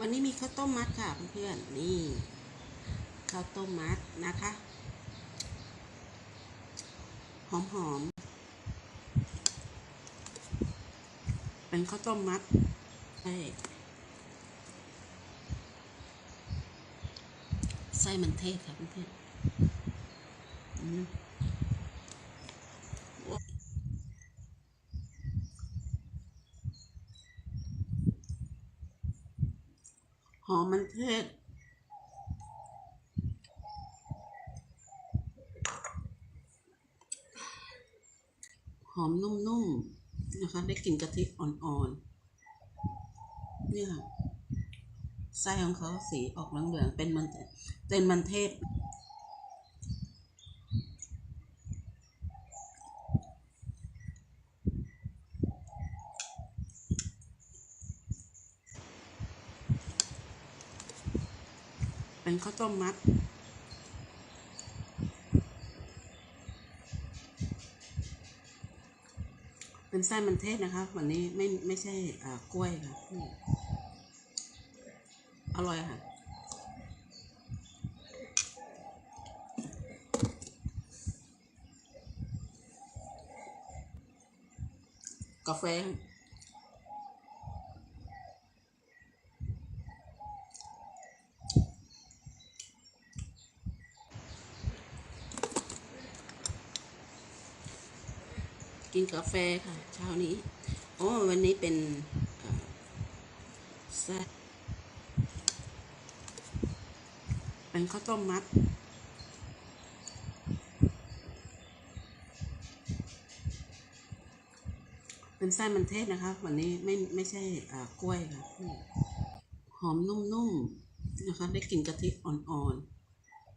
วันนี้มีข้าวต้มมัดค่ะเพื่อนๆนี่ข้าวต้มมัดนะคะ หอมๆเป็นข้าวต้มมัดไส้ไส้มันเทศค่ะเพื่อนๆอืมหอมมันเทศ ห อมนุ่มๆนะคะ ได้กลิ่นกะทิอ่อนๆเนี่ยไส้ของเขาสีออกเหลืองๆเป็นมันเป็นมันเทศเป็นข้าวต้มมัด เป็นไส้มันเทศนะคะวันนี้ไม่ไม่ใช่อ่ากล้วยค่ะอร่อยค่ะกาแฟ กินกาแฟค่ะ เช้านี้โอ้วันนี้เป็นเอ่อไส้เป็นข้าวต้มมัดเป็นไส้มันเทศนะคะ วันนี้ไม่ไม่ใช่กล้วยค่ะ หอมนุ่มๆนะคะ ได้กลิ่นกะทิอ่อน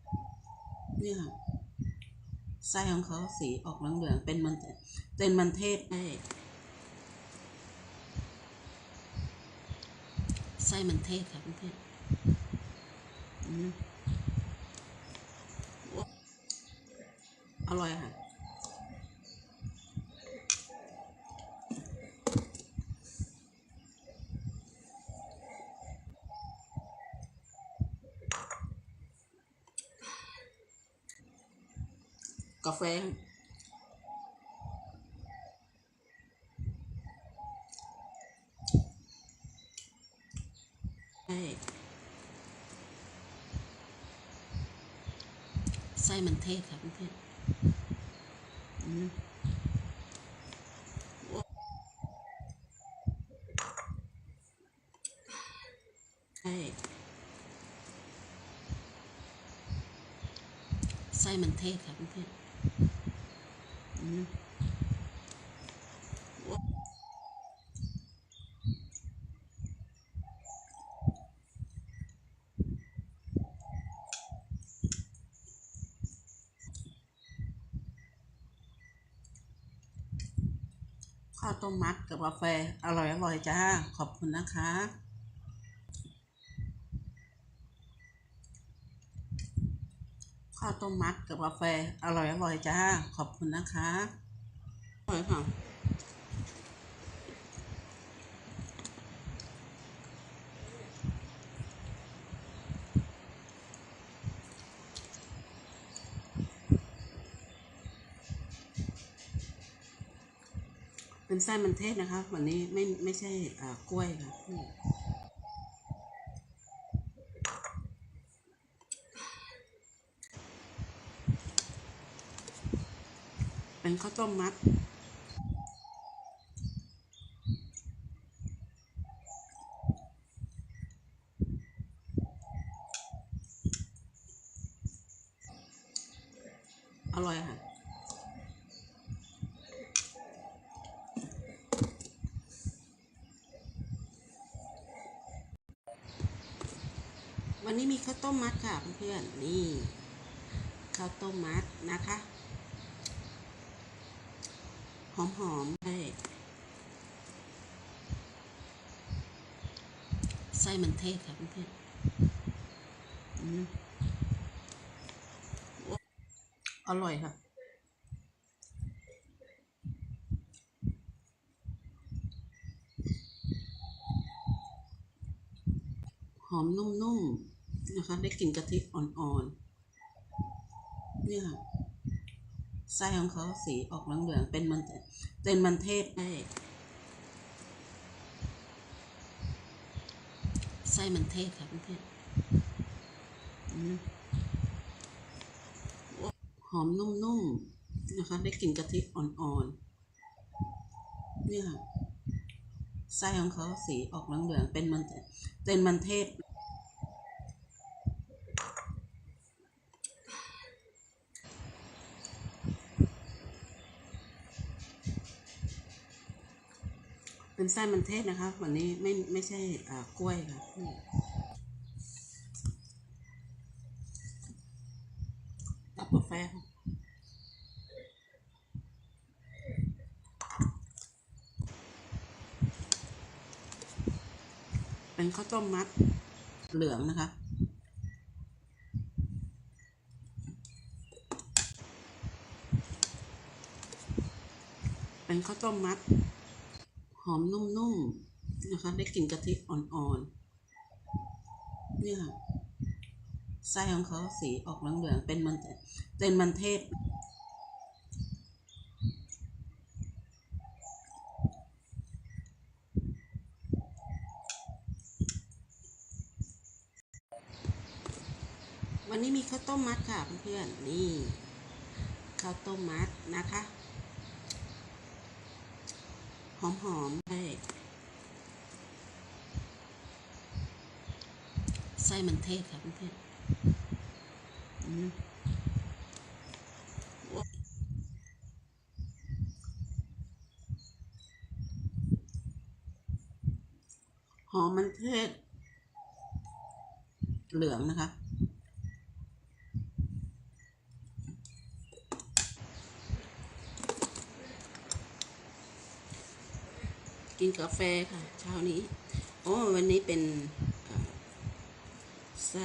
ๆเนี่ยค่ะ ไส้ของเขาสีออกเหลืองๆเป็นมันเป็นมันเทศไส้ไส้มันเทศค่ะเพื่อนอร่อยค่ะ กาแฟใช่ไส้มันเทศค่ะเพื่ ข้าวต้มมัดกับกาแฟอร่อยอร่อยจ้า ขอบคุณนะคะ ข้าวต้มมัดกับกาแฟอร่อยอร่อยจ้า ขอบคุณนะคะอร่อยค่ะเป็นไส้มันเทศนะคะ วันนี้ไม่ไม่ใช่อ่ากล้วยค่ะ เป็นข้าวต้มมัด อร่อยค่ะวันนี้มีข้าวต้มมัดค่ะเพื่อนๆนี่ข้าวต้มมัดนะคะ อมๆใช่ไส้มันเทศค่ะเพื่อนอร่อยค่ะ หอมนุ่มๆนะคะ ได้กลิ่นกะทิอ่อนๆ เนี่ยค่ะ ไส้ของเขาสีออกเหลืองๆเป็นมันเป็นมันเทศได้ไส้มันเทศค่ะเพื่อนหอมนุ่มๆนะคะ ได้กลิ่นกะทิอ่อนๆเนี่ยค่ะไส้ของเขาสีออกเหลืองๆเป็นมันเป็นมันเทศ เป็นไส้มันเทศนะคะ วันนี้ไม่ไม่ใช่กล้วยค่ะตับกาแฟเป็นข้าวต้มมัดเหลืองนะคะเป็นข้าวต้มมัด อมนุ่มๆนะคะ ได้กลิ่นกะทิอ่อนๆเนี่ยค่ะไส้ของเขาสีออกเหลืองๆเป็นมันเป็นมันเทศ วันนี้มีข้าวต้มมัดค่ะเพื่อนๆนี่ข้าวต้มมัดนะคะ หอมหอมๆใช่ไส้มันเทศค่ะเพื่อนหอมมันเทศเหลืองนะคะ กินกาแฟค่ะ เช้านี้ โอ้วันนี้เป็นเอ่อไส้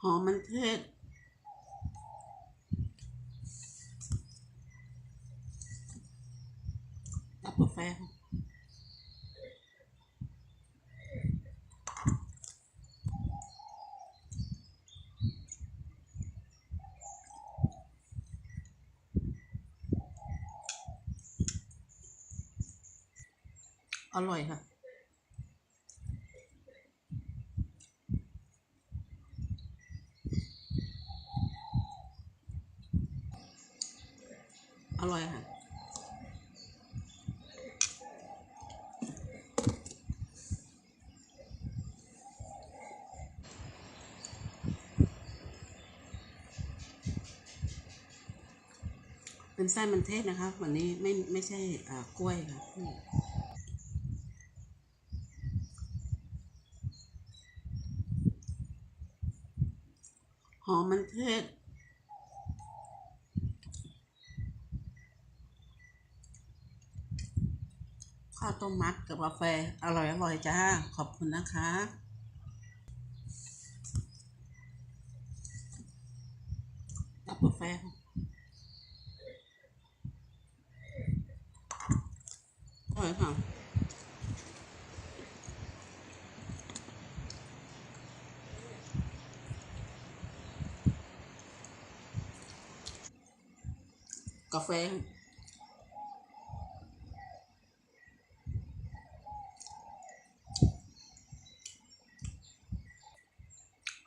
หอมมันเทศกับกาแฟค่ะ อร่อยค่ะ อร่อยค่ะเป็นไส้มันเทศนะคะ วันนี้ไม่ไม่ใช่อ่ากล้วยค่ะ หอมมันเทศ ข้าวต้มมัดกับกาแฟ อร่อยอร่อยจ้า ขอบคุณนะคะกับกาแฟค่ะอร่อยค่ะ กาแฟ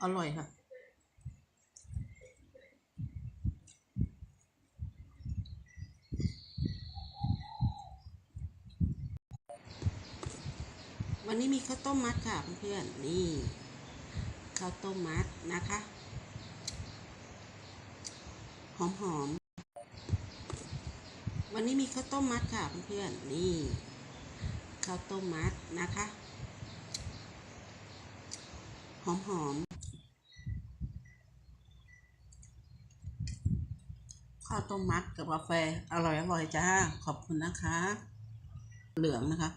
อร่อยค่ะวันนี้มีข้าวต้มมัดค่ะเพื่อนๆนี่ข้าวต้มมัดนะคะ หอมหอมๆ วันนี้มีข้าวต้มมัดค่ะเพื่อนๆนี่ข้าวต้มมัดนะคะหอมหอมๆข้าวต้มมัดกับกาแฟอร่อยอร่อยจ้า ขอบคุณนะคะ เหลืองนะคะ